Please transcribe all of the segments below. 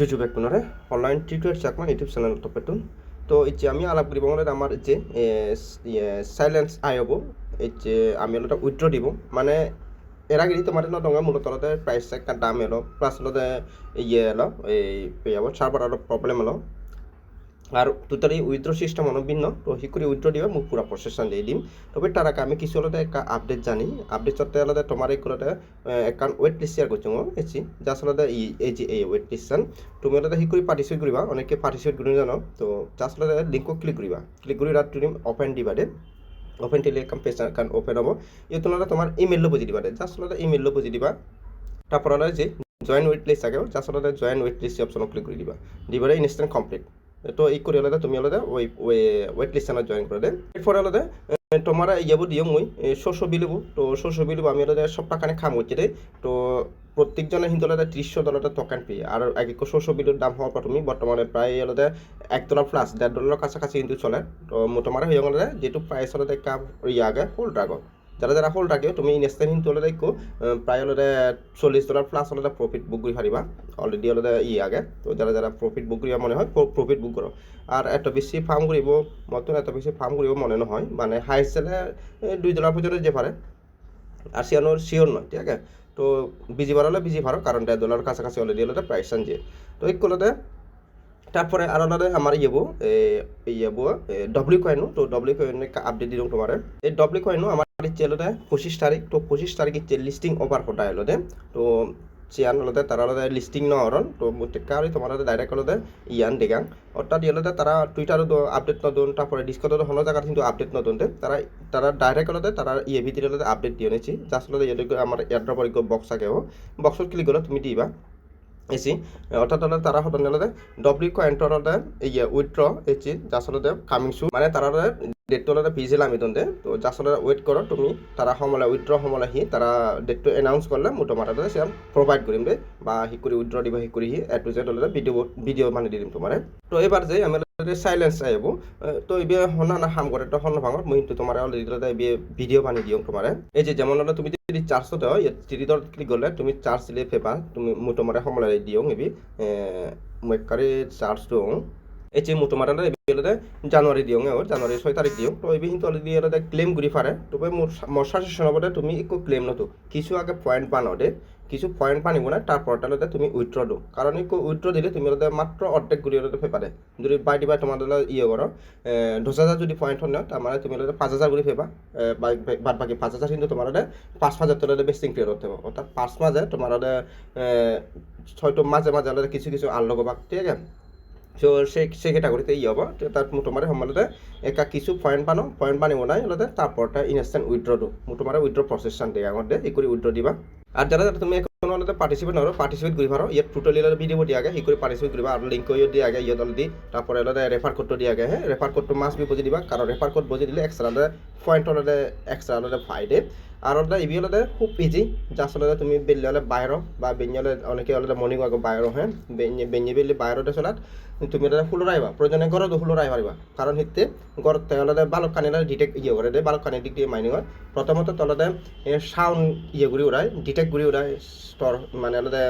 জুজু বেকুনরে online tutor Chakma YouTube channel টপেতুন তো এই যে আমি আলাপ করি বঙ্গলের আমার যে সাইলেন্স হব এই যে আমি অলপ উইথড্র দিব। মানে এর আগে তোমার না ডঙ্গা মূলত প্রাইস একটা দাম এলো প্লাস ইয়ে এলো, এই সার্ভার প্রবলেম এলো। আর তুতার এই উইথড্র সিস্টেম অনেক ভিন্ন তো হিকুরি উইথড্র দিবা, মোক পুরা প্রসেসন দিয়ে দিম। তবে তার আগে আমি কিছু হলো একটা আপডেট জানি। আপডেট করতে হলে তোমার এই করে একাউন্ট ওয়েট লিস্ট শেয়ার করছ এসি যা আসলে এই যে এই ওয়েট লিস্টন তুমি হলে হিকুরি পার্টিসিপেট করিবা অনেকে পার্টিসিপেট করি জানো। তো যা আসলে লিঙ্কও ক্লিক করিবা ক্লিক করি রাত তুমি ওপেন দিবা দে। ওপেন দিলে পেজ কারণ ওপেন হ'ব। এই তুলনাত তোমাৰ ইমেইলও বুজি দিবা দে। জাষ্ট আচলতে ইমেইলও বুজি দিবা। তারপর হলো যে জয়েন ওয়েট লিস্ট থাকে জাষ্ট আচলতে জয়েন ওয়েট লিস্ট অপশনত ক্লিক কৰি দিবা। দিবাৰে ইনষ্টেণ্ট কমপ্লিট তো এই করে আলাদা, তুমি আলাদা ওই ওয়েট লিস্ট জয়েন করে দেন এরপর আলাদা তোমার ইয়াবো দিও মুই শস্য বিলিব। তো শস্য বিলিব আমি আলাদা সব টাকানে খাম হচ্ছে রে তো প্রত্যেকজনে কিন্তু আলাদা ত্রিশশো ডলারটা টোকেন পেয়ে আর আগে শস্য বিলের দাম হওয়ার পর তুমি বর্তমানে প্রায় আলাদা এক ডলার প্লাস দেড় ডলারের কাছাকাছি কিন্তু চলে। তো তোমার হয়ে গেলে যেহেতু প্রাইস আলাদা একটা ইয়ে আগে হোল্ড রাখো যারা যারা হোল্ড রাখে তুমি ইনষ্টেণ্ট কিন্তু হলে দেখো প্ৰায় হলে চল্লিছ ডলাৰ প্লাছ হলে প্ৰফিট বুক কৰি পাৰিবা অলৰেডি হলে ই আগে। তো যারা যারা প্রফিট বুক করিবা মনে হয় প্রফিট বুক করো। আর এত বেশি ফার্ম করিব, মতন এত বেশি ফার্ম করিব মনে নহয়। মানে হাইস্ট হলে দুই ডলার পর্যন্ত যে পারে। আর সিয়ানোর শিওর নয়, ঠিক আছে? তো বিজি বাড়ালে বিজি ভাড়ো কারণ দেড় ডলার কাছাকাছি অলরেডি হলে প্রাইস আনছে তো এই করলে তারপরে আর আলাদা আমার ইয়েবো ইয়েবো ডব্লিউ কয়েনও তো ডব্লিউ কয়েন আপডেট দিলাম তোমার। এই ডব্লিউ কয়েনও আমার চেলোতে পঁচিশ তারিখ, তো পঁচিশ তারিখে লিস্টিং ওভার ফোটা এলোতে তো চিয়ান হলতে তারা হলতে লিস্টিং ন হরন তো কারি তোমার হলতে ডাইরেক্ট হলতে ইয়ান দেগাং অর্থাৎ ইয়েলতে তারা টুইটারও আপডেট নতুন তারপরে ডিসকটও হলো জায়গা কিন্তু আপডেট নতুন তারা তারা ডাইরেক্ট হলতে তারা ইয়ে ভিতরে হলতে আপডেট দিয়ে নিয়েছি যার হলতে ইয়ে আমার এয়ারড্রপ বক্স থাকে বক্সত ক্লিক করলে তুমি দিবা। এসি অর্থাৎ হলে তারা নিলে ডব্লিউ কয়েন্টর হলে ইয়ে উইথড্র এসি যার হলে কামিং সু মানে তারা হলে পিছিয়ে আমি তন্তে তো যার হলে ওয়েট করো তুমি তারা সমলে উইথড্র সমলে হি তারা ডেটটো এনাউন্স করলে মই তোমার সে প্রোভাইড কৰিম দে বা শিকুরি উইথড্র দিব শিকুরি হি এ টু জেড হলে ভিডিও ভিডিও মানে দিম তোমার তো এবার যে আমি সাইলেন্স আহিব তো এবে হনা না হাম করে তো হন ভাঙত মই কিন্তু তোমার অলরেডি এবে ভিডিও বানি দিও তোমার এই যে যেমন তুমি যদি চার্জটো দেও থ্রি ডট ক্লিক করলে তুমি চার্জ দিলে ফেবা তুমি মই তোমার সমলাই দিও এবি মই কারে চার্জ দিও। এই যে মোটামুটি এবিলতে জানুৱাৰী দিওঁ আৰু জানুৱাৰী ছয় তাৰিখ দিওঁ তো এবি কিন্তু অলৰেডি ইয়াতে ক্লেইম কৰি ফাৰে তবে মোৰ সাজেশন হবে তুমি একো ক্লেইম নতো কিছু আগে পয়েন্ট বানো দে। কিছু পয়েন্ট বানিব না তাহলে তুমি উইথড্র দো। কারণ একো উইথড্র দিলে তুমি হলে মাত্র অর্ধেক গুলি হলে ফেপারে যদি বাই দিবা তোমার ইয়ে করো দশ হাজার যদি পয়েন্ট হন তার মানে তুমি হলে পাঁচ হাজার গুলি ফেবা। বাদ বাকি পাঁচ হাজার কিন্তু তোমার হলে পাঁচ হাজার তোলে বেস্টিং ক্লিয়ার হতে হবে। অর্থাৎ পাঁচ মাঝে তোমার হলে হয়তো মাঝে মাঝে হলে কিছু কিছু আনলগ বাক ঠিক আছে? সো সেই সেই ক্যাটাগরিতে ই হব। তাত মোটামুটি সময়তে একা কিছু পয়েন্ট বানো পয়েন্ট বানিব নাই হলে তারপরটা ইনস্ট্যান্ট উইথড্র দো। মোটামুটি উইথড্র প্রসেসন দিয়ে আগতে এই করে উইথড্র দিবা। আর যারা যারা তুমি এখন হলে পার্টিসিপেট নরো পার্টিসিপেট করি পারো ইয়াত টোটালি ভিডিও দিয়ে আগে সেই করে পার্টিসিপেট করিবা। আর লিঙ্ক ইয়ে দিয়ে আগে ইয়ে অলরেডি তারপরে হলে রেফার কোডটো দিয়ে আগে হ্যাঁ? রেফার কোডটো মাছ বি বুঝে দিবা, কারণ রেফার কোড বুঝে দিলে এক্সট্রা পয়েন্ট হলে এক্সট্রা হলে ফাইডে হলে ইবি হলে খুব ইজি জাস্ট হলে তুমি বেললে হলে বাইর বা বেঞ্জি হলে অনেকে হলে মর্নিং আগে বাইর হ্যাঁ বেঞ্জি বেললে বাইরতে চলাত, তুমি এটা ফুলো রাইবা প্রয়োজনে ঘরতো ফুলো রাই পারিবা কারণ হিতে ঘরত তেলতে বালক কানি ডিটেক্ট ইয়ে করে দে বালক কানি দিক দিয়ে মাইনিং হয় প্রথমত তলতে সাউন্ড ইয়ে ঘুরি উড়ায় ডিটেক্ট ঘুরি উড়ায় স্তর মানে আলাদা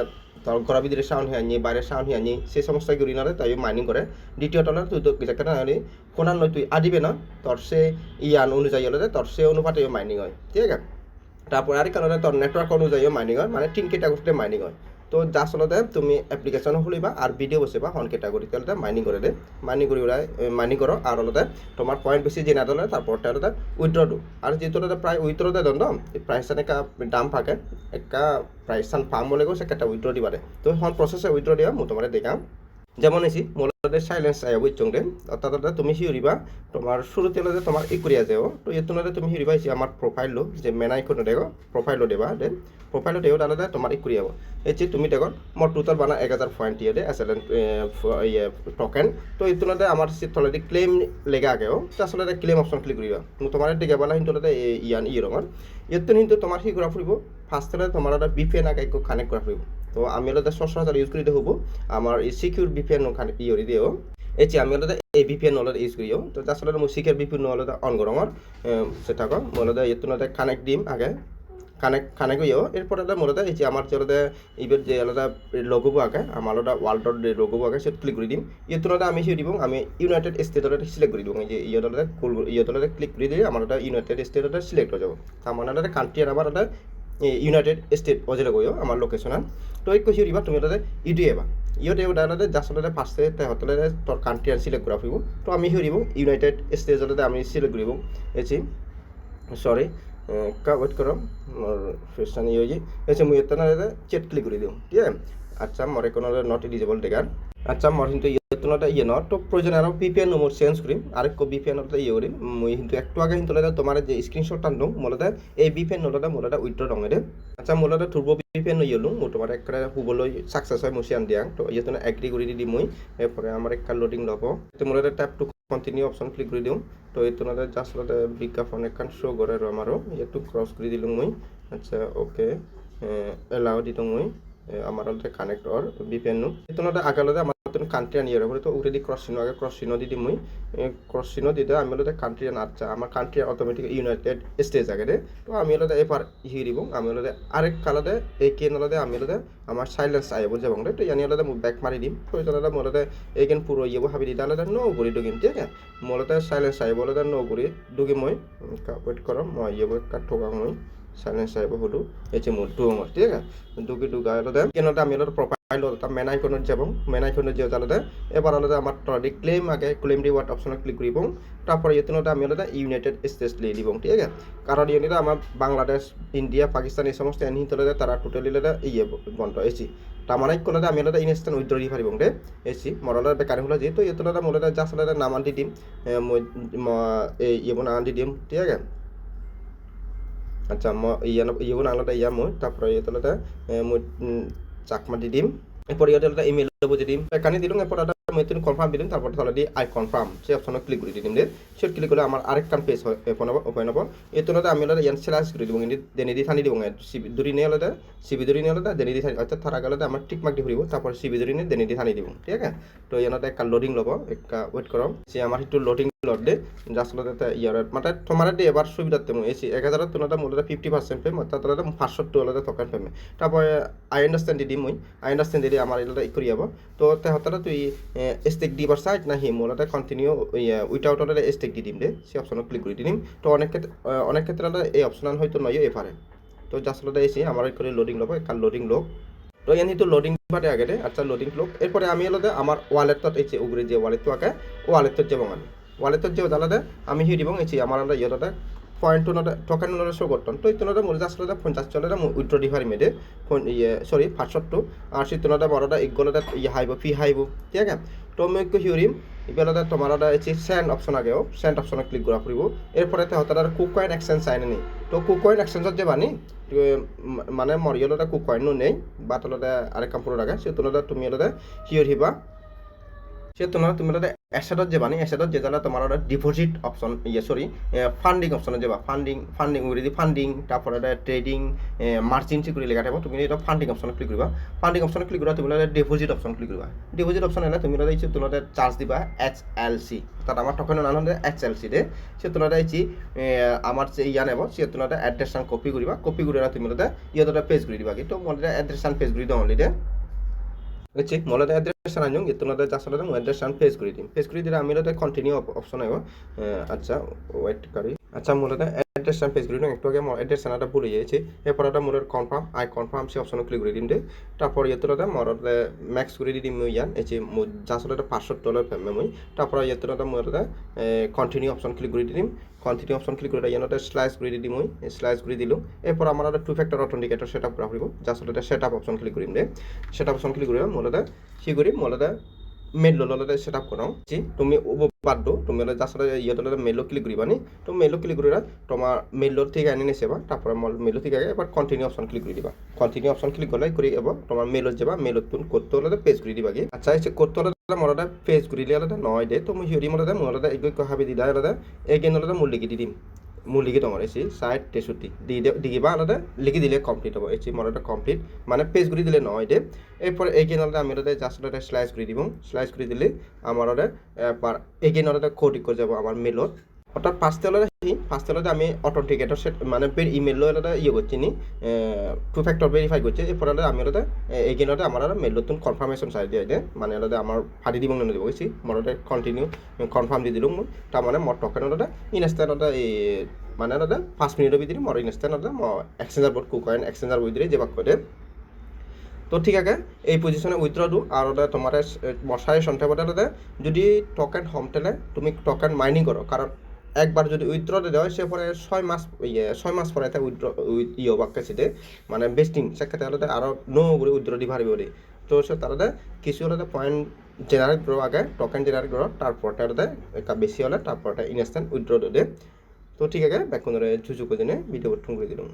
তোর ঘরের ভিতরে সাউন্ড হয়ে আনি বাইরে সাউন্ড হয়ে আনি, সেই সমস্ত ঘুরি না তাই মাইনিং করে দ্বিতীয় তলে তুই তো যেটা না হলে কোনার নয় তুই আদিবে না তোর সে ইয়ান অনুযায়ী হলে তোর সে অনুপাতে মাইনিং হয়। ঠিক আছে? তারপরে আর কারণে তোর নেটওয়ার্ক অনুযায়ী মাইনিং হয় মানে তিন ক্যাটাগরিতে মাইনিং হয়। তো যা আচলতে তুমি এপ্লিকেশ্যন খুলিবা আৰু ভিডিঅ' বচাবা হন কেটাগরি তেলতে মাইনিং করে দে মাইনিং করে ওলাই মাইনিং করো আর হলতে তোমার পয়েন্ট বেশি যে না দলে তারপর তেলতে উইথড্র দো আর যেহেতু প্রায় উইথড্র দে দণ্ড প্রাইস একা দাম থাকে, একা প্রাইস সান ফার্ম বলে গো সেটা উইথড্র দিবারে তো হন প্রসেসে উইথড্র দিয়া, মই তোমার দেখাম। যেমন এসি মোলতে সাইলেন্স আয় বুঝছ দে অর্থাৎ তুমি হিউরিবা তোমার শুরুতে হলে তোমার ই করিয়া যাও তো এতুনলে তুমি হিউরিবা এসে আমার প্রোফাইল লো যে মেনাই কোনো দেখো প্রোফাইল দেবা দে প্রোফাইল দেও তাহলে তোমার ই করিয়া এই যে তুমি দেখো মোর টোটাল বানা এক হাজার পয়েন্ট ইয়ে দে এস এল এন ইয়ে টোকেন তো এতুনলে আমার সে তলদি ক্লেম লেগে আগেও তো আসলে ক্লেম অপশন ক্লিক করিবা তোমার দিকে বলা কিন্তু ইয়ান ই রঙর এতুন কিন্তু তোমার সি করা ফুরিব ফার্স্টে তোমার বিপিএন আগে কানেক্ট করা ফুরিব তো আমি হলো সচরাচর ইউজ করি হব আমার এই সিকিউর ভিপিএন ইয়ে দিও এই যে আমি হলো এই ভিপিএন হলো ইউজ করিও তো আসলে মই সিকিউর ভিপিএন হলো অন করঙর সেটা কম হলো ইয়ে কানেক্ট দিম আগে কানেক্ট কানেক্ট হইও এরপর মূলত এই যে আমার যে আলাদা এইবার যে আলাদা লোগোবো আঁকে আমার আলাদা ওয়ার্ল্ডর যে লোগোবো আঁকে সেটা ক্লিক করে দিম ইয়ে তুলনাতে আমি সেই দিব আমি ইউনাইটেড স্টেটরে সিলেক্ট করে দিব এই যে ইয়ে দলে ইয়ে দলে ক্লিক করে দিলে আমার ওটা ইউনাইটেড স্টেটরে সিলেক্ট হয়ে যাব আমার ওটা কান্ট্রি আর আমার ওটা ইউনাইটেড স্টেট অজেলে গইও আমার লোকেশন তো এই কৈছি দিবা তুমি তাতে ইডি এবা ইহঁতে ওটাতে জাষ্টতে ফাৰ্ষ্টে তেহঁতলে তোৰ কাণ্ট্ৰি চিলেক্ট কৰা ফুৰিব। তো আমি হেৰিব ইউনাইটেড ষ্টেটতে আমি চিলেক্ট কৰিব। এচি সরি কা ওয়েট করো মোর ফেসটা নিয়ে হয়ে এসে মুই না চেট ক্লিক করে দিও, ঠিক আছে? আচ্ছা মরে কোনো নট এলিজিবল দেখার আচ্ছা মর কিন্তু ইয়েতনটা ইয়ে ন তো প্রয়োজন আরও বিপিএন নম্বর চেঞ্জ করিম। আরেক বিপিএন ইয়ে করিম। মুই কিন্তু একটু আগে কিন্তু তোমার যে স্ক্রিনশট টান দিওঁ মোলতে এই বিপিএন নলতে মোলতে উইথড্র রঙেরে আচ্ছা মোলতে থুরব বিপিএন ইয়েলো মোৰ তোমাৰ একটা হুবলৈ সাকসেস হয় মুছি আন দিয়াং। তো ইয়েতনে এগ্রি করে দি মই। এরপরে আমার একটা লোডিং লব। মোলতে tap to continue option click করে দিওঁ। তো এই এইতনতে জাস্ট বিজ্ঞাপন এখন শো করে আৰু আমাৰো ইয়াতো ক্ৰছ কৰি দিলোঁ মই। আচ্ছা অ'কে এলাও দিলোঁ মই। আমার কানেক্ট অর বিপিএন এইতনতে আগালতে আমার তুমি কান্ট্রি আনি এর তো উরে দি ক্রস চিহ্ন আগে ক্রস চিহ্ন দি দিম মুই ক্রস চিহ্ন দিতে আমি হলতে কান্ট্রি আচ্ছা আমার কান্ট্রি অটোমেটিক ইউনাইটেড স্টেটস আগে দে তো আমি এবার হিয়ে দিব আমি হলতে আরেক কালাতে এই কেন হলতে আমি হলতে আমার সাইলেন্স আইব যাব দে তো ইয়ানি হলতে ব্যাক মারি দিম তো এটা মলতে এইকেন পুরো ইয়ে হাবি দি তাহলে নো করি ডুকিম ঠিক আছে মলতে সাইলেন্স আইব হলতে নো করি ডুকিম মই ওয়েট করম মই ইয়ে কাট ঠকা মই সাইলেন্স আইব হলো এই যে মোর ডুঙর ঠিক আছে ডুকি ডুগা হলতে কেনতে আমি হলতে প্রোফাইল হলতে মেন আইকনত যাব মেন আইকনত যে তাহলে এবার আলাদা আমার ট্রডি ক্লেম আগে ক্লেম রিওয়ার্ড অপশনে ক্লিক করিব তারপরে ইয়েতনতে আমি আলাদা ইউনাইটেড স্টেটস লিয়ে দিব ঠিক আছে? কারণ ইয়ে আমার বাংলাদেশ ইন্ডিয়া পাকিস্তান এই সমস্ত এনহি তলে তারা টোটালি ইয়ে বন্ধ এসি তামানাই কলতে আমি আলাদা ইনস্ট্যান্ট উইথড্র দি পারিব দে এসি মরলার বেকারি হলো যেহেতু ইয়েতনতে মূলত জাস্ট আলাদা নাম দি দিম এই ইয়ে নাম দি দিম, ঠিক আছে? আচ্ছা মই ইয়া ইয়ে নাংলতে ইয়া মই তারপরে ইয়েতলতে মই চাকমা দি দিম। এরপর ইয়েতলতে ইমেল বুঝে দিম। এখানে দিলাম এরপর আমি তুমি কনফার্ম দিলাম তারপর তাহলে দিয়ে আই কনফার্ম সেই অপশনে ক্লিক করে দিম দে সে ক্লিক করলে আমার আরেকখান পেজ ওপেন হব ওপেন হব। এতনতে আমি হলে ইয়ান সেলাইজ করে দিব কিন্তু দেনি দি থানি দিব। সিবি দূরি নিয়ে হলে সিবি দূরি নিয়ে হলে দেনি দি থানি অর্থাৎ থারা গেলে আমার টিক মার্ক দি ফুরিব তারপর সিবি দূরি নিয়ে দেনি দি থানি দিব, ঠিক আছে? তো ইয়ানতে একটা লোডিং লব একটা ওয়েট করম সে আমার একটু লোডিং দিয়ে এবার সুবিধাতে মই এসি এক হাজারের তুলনাতে মূলত ফিফটি পার্সেন্ট পেম অর্থাৎ তাহলে পাঁচশো টুয়েলভে থকান পেমে তারপরে আই আন্ডারস্ট্যান্ড দি মই আই আন্ডারস্ট্যান্ড দিলে আমার এটা ই করি যাব তো তেহতরা তুই স্টেক দিবার সাইড না হি মূলত কন্টিনিউ উইথাউট অর্ডারে স্টেক দি দিম দে সেই অপশনে ক্লিক করে দিম। তো অনেক ক্ষেত্রে অনেক ক্ষেত্রে এই অপশনাল হয়তো নয় এফারে তো যাসলতে এসি আমার করে লোডিং লব কাল লোডিং লোক তো ইয়ান সেইটো লোডিং বাদে আগে আচ্ছা লোডিং লোক এরপরে আমি হলো আমার ওয়ালেটত এই যে উগরে যে ওয়ালেট আঁকে ওয়ালেটত যাব মানে আমি হি দিব এই যে আমার আমরা ইয়েটাতে পয়েন্ট টু নটা টোকেন নটা শো করতাম তো ইতনটা মূল আসলে পঞ্চাশ চলে উইথড্র দে ফোন ইয়ে সরি পাঁচশো আর সিতনটা বড়টা ইগলটা ইয়ে হাইব, ফি হাইব, ঠিক আছে? তো আমি হিউরিম ইবেলাতে তোমার হচ্ছে সেন্ড অপশন আগেও সেন্ড অপশনে ক্লিক করা ফুরিব এরপরে তেহতার কুক কয়েন এক্সচেঞ্জ চাই নি তো কুক কয়েন এক্সচেঞ্জত যে বানি মানে মরিয়লতে কুক কয়েনও নেই বা তলতে আরেক কাম আগে সে তুলতে তুমি হলতে হিউর হিবা সে তোমার তুমি হলতে এসেটত যে বানি এসেটত যে তাহলে তোমার ডিপোজিট অপশন ইয়ে সরি ফান্ডিং অপশনে যাবা ফান্ডিং ফান্ডিং উইদি ফান্ডিং তারপরে ট্রেডিং মার্জিনসি করে লেখা থাকবে, তুমি এটা ফান্ডিং অপশনে ক্লিক করবা ফান্ডিং অপশনে ক্লিক করা তুমি ডিপোজিট অপশন ক্লিক করবা ডিপোজিট অপশন হলে তুমি ইচ্ছে তোমার চার্জ দিবা এইচ এল সি তাত আমার টোকেনের নাম হলে এইচ এল সি দে সে তোমার ইচ্ছি আমার যে ইয়া নেব সে তোমার এড্রেস কপি করিবা কপি করে তুমি ইয়ে পেজ করে দিবা। কিন্তু মনে এড্রেস পেজ করে দিও অলরেডি হচ্ছে মূলত অ্যাড্রেস আনজং ইতুনাতে চাষলে মু অ্যাড্রেস আন পেজ করে দিম পেজ করে দিলে আমি কন্টিনিউ অপশন আইব আচ্ছা ওয়েট করি। আচ্ছা মূলত অ্যাড্রেস আন পেজ করে দিম একটু আগে অ্যাড্রেস আনাটা ভুলে যাইছি এরপর এটা মোর কনফার্ম আই কনফার্ম সে অপশন ক্লিক করে দিম দে। তারপর ইতুনাতে মোর ম্যাক্স করে দিম মুই ইয়ান, এই যে যাসলে এটা পাঁচশো ডলার পেমে মুই তারপর ইতুনাতে মোর কন্টিনিউ অপশন ক্লিক করে দিম কন্টিনিউ অপশন ক্লিক করে ইয়ানতে স্লাইস করে দিম মুই স্লাইস করে দিলো। এরপর আমার একটা two factor authenticator set up করা যাসলে এটা সেট আপ অপশন ক্লিক করিম দে। সেট আপ অপশন ক্লিক করে মূলত কি করি? মূলত মেইল ললে সেট আপ কৰাওঁ জি তুমি বাদ তুমি হলে যার সাথে ইয়ে তোলে মেইলো ক্লিক করিবা নি। তো মেইলো ক্লিক করিবা তোমার মেইলোর থেকে আনি নেসেবা তারপরে মেইলো থেকে আগে এবার কন্টিনিউ অপশন ক্লিক করে দিবা কন্টিনিউ অপশন ক্লিক করলে করে এবার তোমার মেইলত যাবা মেইলত তুমি করতে হলে পেজ করে দিবা কি আচ্ছা এই করতে হলে মরদা পেজ দিলে আলাদা নয় দে তুমি হিউরি মরদা মরদা এগুলো কহাবি দিদা আলাদা এই গেন আলাদা মূল লিখি দি দিম। মোৰ লিখি তোমাৰ এচি চাইড তেষট্টি দি দিবা, আনহাতে লিখি দিলে কমপ্লিট হ'ব এচি মোৰ এটা কমপ্লিট মানে পেজ কৰি দিলে নহয় দে এরপর আলাদা আমি তাতে জাস্ট আলাদা স্লাইস করে দিব স্লাইস করে দিলে আমার ওটা এরপর এগেন আলাদা কোড করে যাব আমার মেলত অর্থাৎ ফার্স্টে হলে কি ফার্স্টে হলে আমি অথেন্টিকেটর সেট মানে বের ইমেল হলে ইয়ে করছি নি টু ফ্যাক্টর ভেরিফাই করছে, এরপর আমি হলে এইখানে হলে আমার মেল নতুন কনফার্মেশন চাই দিয়ে দেয় মানে হলে আমার ফাটি দিব না দিব গেছি মোৰ হলে কণ্টিনিউ কনফার্ম দি দিলোঁ। মই তাৰমানে মোৰ টকেন হলে ইনষ্টেণ্ট হলে এই মানে হলে পাঁচ মিনিটৰ ভিতরে মোৰ ইনষ্টেণ্ট হলে মই এক্সচেঞ্জার বোর্ড কুকয়েন এক্সচেঞ্জার ভিতরে যে বাক করে তো ঠিক আছে, এই পজিশনে উইথড্র আৰু হলে তোমাৰ মশাই সন্ধ্যাপদে হলে যদি টোকেন হোম টেলে তুমি টোকেন মাইনিং করো, কারণ একবার যদি উইথড্র দেওয়া হয় সে পরে ছয় মাস ইয়ে ছয় মাস পরে তাই উইথড্র ইয়ে বাক্যে সেটে মানে বেস্টিং সেক্ষেত্রে হলে আরও নো করে উইথড্র দি পারবে বলে তো সে তারা কিছু হলে পয়েন্ট জেনারেট করো আগে টোকেন জেনারেট করো তারপরটা হলে একটা বেশি হলে তারপরটা ইনস্ট্যান্ট উইথড্র দিয়ে তো ঠিক আছে, ব্যাক করে ঝুঝু করে দিনে ভিডিও করে দিলাম।